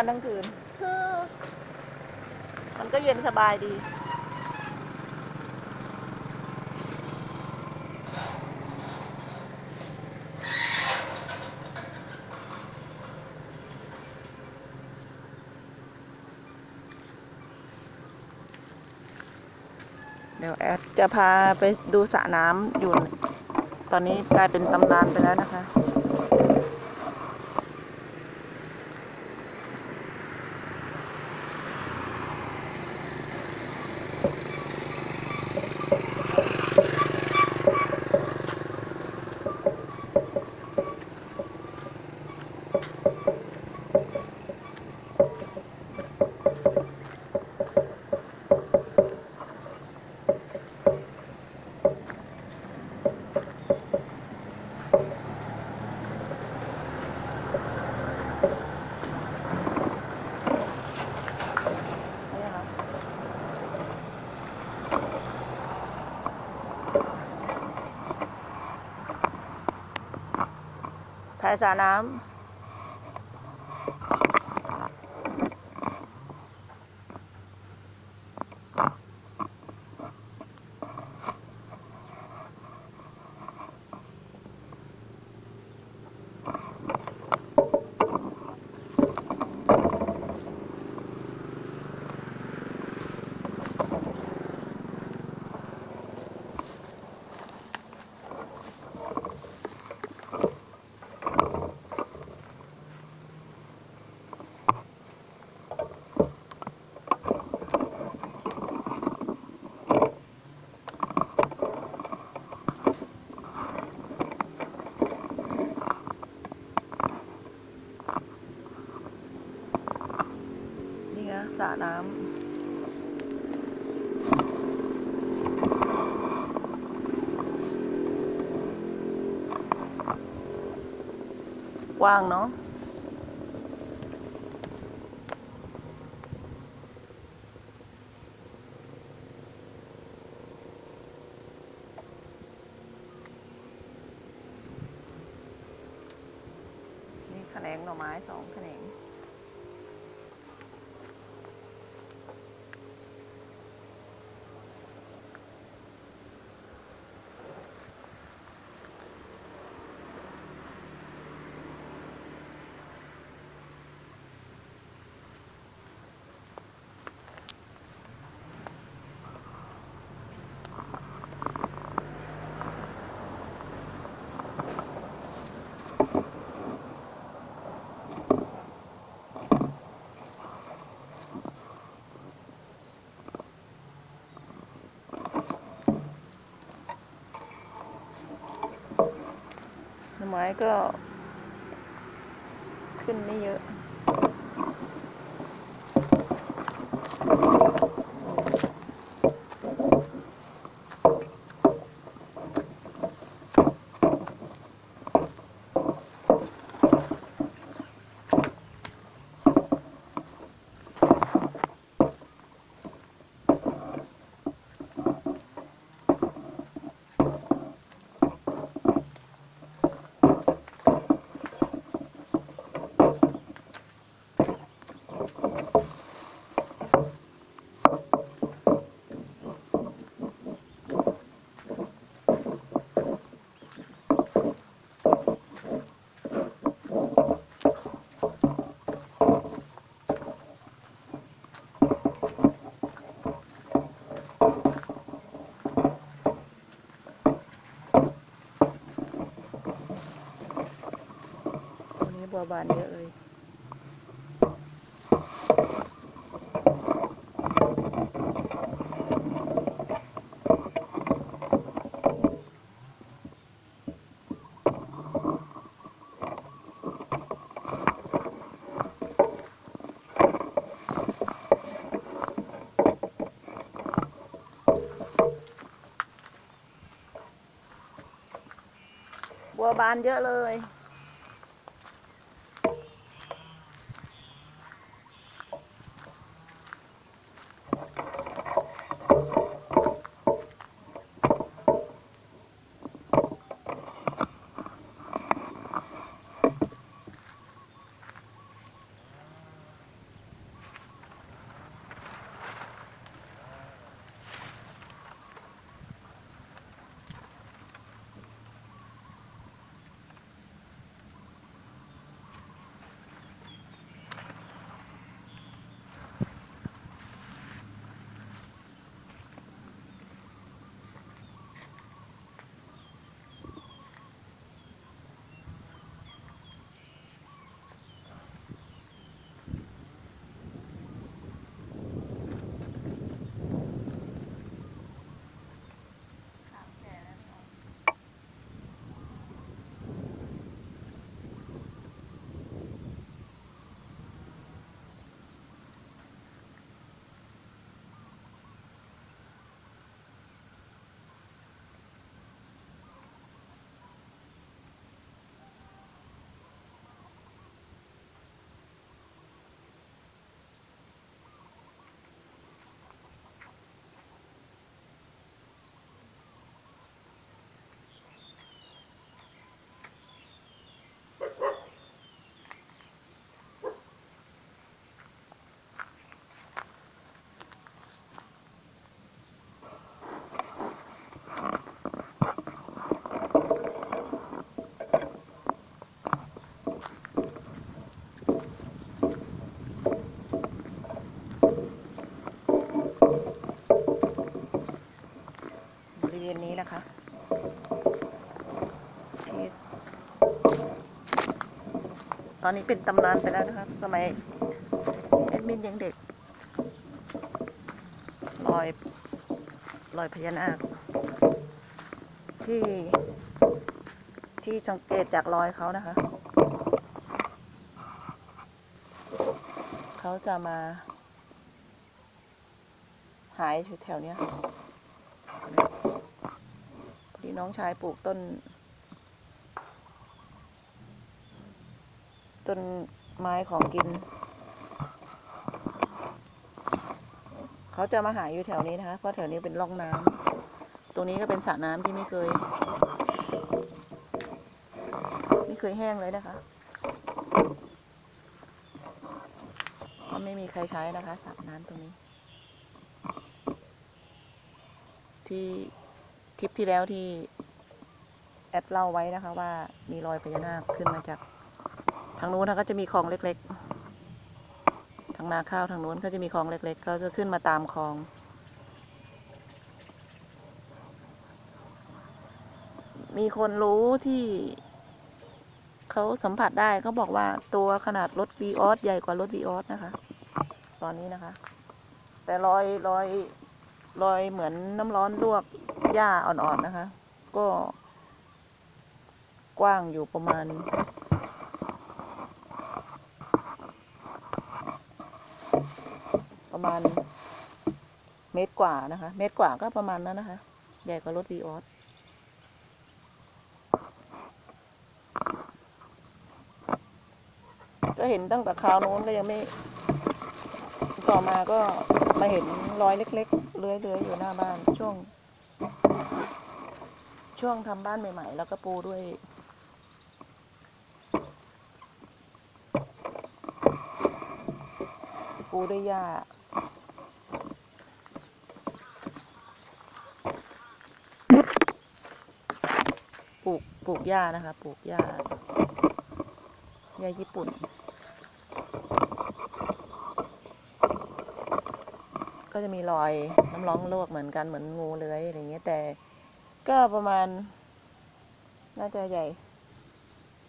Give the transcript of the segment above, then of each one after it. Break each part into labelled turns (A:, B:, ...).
A: วันทั้งคืน มันก็เย็นสบายดี เดี๋ยวแอดจะพาไปดูสระน้ำอยู่ ตอนนี้กลายเป็นตำนานไปแล้วนะคะายสระน้ำ สระน้ำกว้างเนาะนี่แขนงหน่อไม้สองแขนง ไม้ก็ขึ้นไม่เยอะ วันนี้บัวบานเยอะเลยบัวบานเยอะเลย ตอนนี้เป็นตำนานไปแล้วนะครับ สมัยแอดมินยังเด็กรอยรอยพญานาคที่ที่สังเกตจากรอยเขานะคะ เขาจะมา หายอยู่แถวเนี้ยพอดีน้องชายปลูกต้น ต้นไม้ของกิน เขาจะมาหาอยู่แถวนี้นะคะ เพราะแถวนี้เป็นร่องน้ำตรงนี้ก็เป็นสระน้ำที่ไม่เคย ไม่เคยแห้งเลยนะคะเพราะไม่มีใครใช้นะคะสระน้ำตรงนี้ ที่ทริปที่แล้วที่แอดเล่าไว้นะคะว่ามีรอยพญานาคขึ้นมาจาก ทางนู้นนะก็จะมีคลองเล็กๆ ทางนาข้าวทางนู้นก็จะมีคลองเล็กๆเขาจะขึ้นมาตามคลอง มีคนรู้ที่เขาสัมผัสได้เขาบอกว่าตัวขนาดรถวีออสใหญ่กว่ารถวีออสนะคะ ตอนนี้นะคะ แต่รอยรอยรอยเหมือนน้ำร้อนลวกหญ้าอ่อนๆนะคะ ก็กว้างอยู่ประมาณ ประมาณ เมตรกว่านะคะ เมตรกว่าก็ประมาณนั้นนะคะ ใหญ่กว่ารถวีออสก็เห็นตั้งแต่คราวโน้นก็ยังไม่ ต่อมาก็มาเห็นรอยเล็กๆเลื้อยๆอยู่หน้าบ้านช่วง ช่วงทำบ้านใหม่ ๆ แล้วก็ปูด้วยปูด้วยหญ้า ลูกปลูกหญ้านะคะ ปลูกหญ้าหญ้าญี่ปุ่น ก็จะมีรอยน้ำร้องลวกเหมือนกันเหมือนงูเลื้อยอะไรเงี้ยแต่ก็ประมาณ น่าจะใหญ่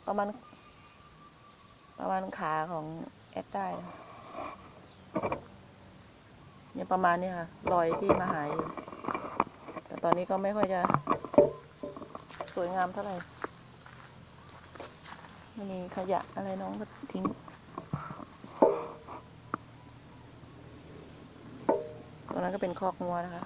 A: ประมาณ ประมาณขาของแอดได้เนี่ยประมาณนี้ค่ะ รอยที่มาหายอยู่แต่ตอนนี้ก็ไม่ค่อยจะ สวยงามเท่าไหร่ไม่มีขยะอะไรน้องก็ทิ้งตรงนั้นก็เป็นคอกงัวนะคะ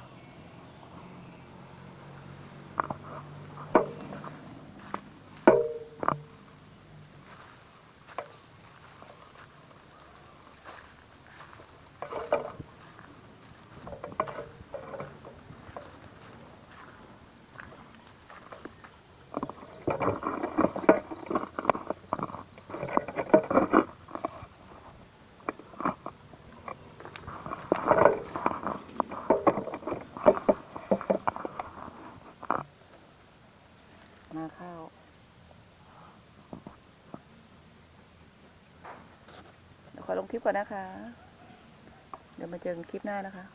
A: ลงคลิปก่อนนะคะ เดี๋ยวมาเจอกันคลิปหน้านะคะ